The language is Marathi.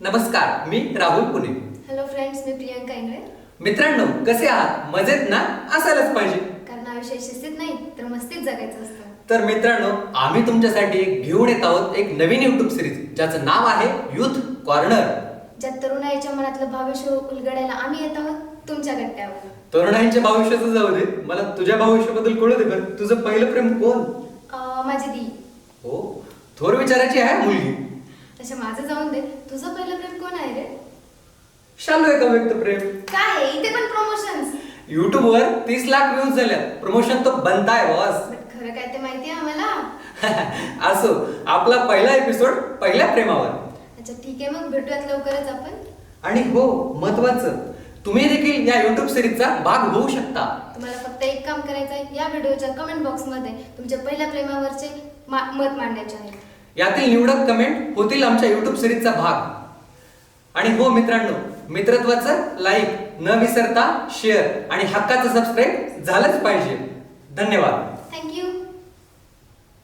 नमस्कार मी राहुल पुणे. हॅलो फ्रेंड्स मी प्रियंका इंगळे. मित्रांनो कसे आहात? मजेत ना? असायलाच पाहिजे. कारण आयुष्य शिस्तीत नाही तर मस्तीत जगायचं असतं. तर मित्रांनो आम्ही तुमच्यासाठी घेऊन येत आहोत एक नवीन युट्यूब सिरीज ज्याचं नाव आहे युथ कॉर्नर ज्यात तरुणाईच्या मनातलं भविष्य उलगडायला आम्ही येत आहोत तुमच्या गट्ट्यावर. तरुणाईच्या भविष्याचं जाऊ दे. मला तुझ्या भविष्याबद्दल कळू दे बरं. तुझं पहिलं प्रेम कोण? अं, माझी दी हो. थोर विचाराची आहे मुलगी. तसं माझं जाऊन दे. तुझं पहिलं प्रेम कोण आहे रे? शालू आहे का व्यक्त प्रेम. काय आहे? इथे पण प्रमोशन्स युट्यूब वर तीस लाख व्ह्यूज झाल्यात. प्रमोशन तो बनताय बॉस खरं काय ते माहिती आहे आम्हाला? असो आपला पहिला एपिसोड पहिल्या प्रेमावर. अच्छा ठीक आहे मग भेटूयात लवकरच आपण. आणि हो महत्वाचं तुम्ही देखील या युट्यूब सिरीजचा भाग होऊ शकता. तुम्हाला फक्त एक काम करायचं आहे या व्हिडिओच्या कमेंट बॉक्समध्ये तुमच्या पहिल्या प्रेमावरचे मा- मत मांडायचे आहे. यातील निवडक कमेंट होतील आमच्या युट्यूब सिरीजचा भाग. आणि हो मित्रांनो मित्रत्वाचं लाईक न विसरता शेअर आणि हक्काचं सबस्क्राईब झालंच पाहिजे. धन्यवाद. थँक्यू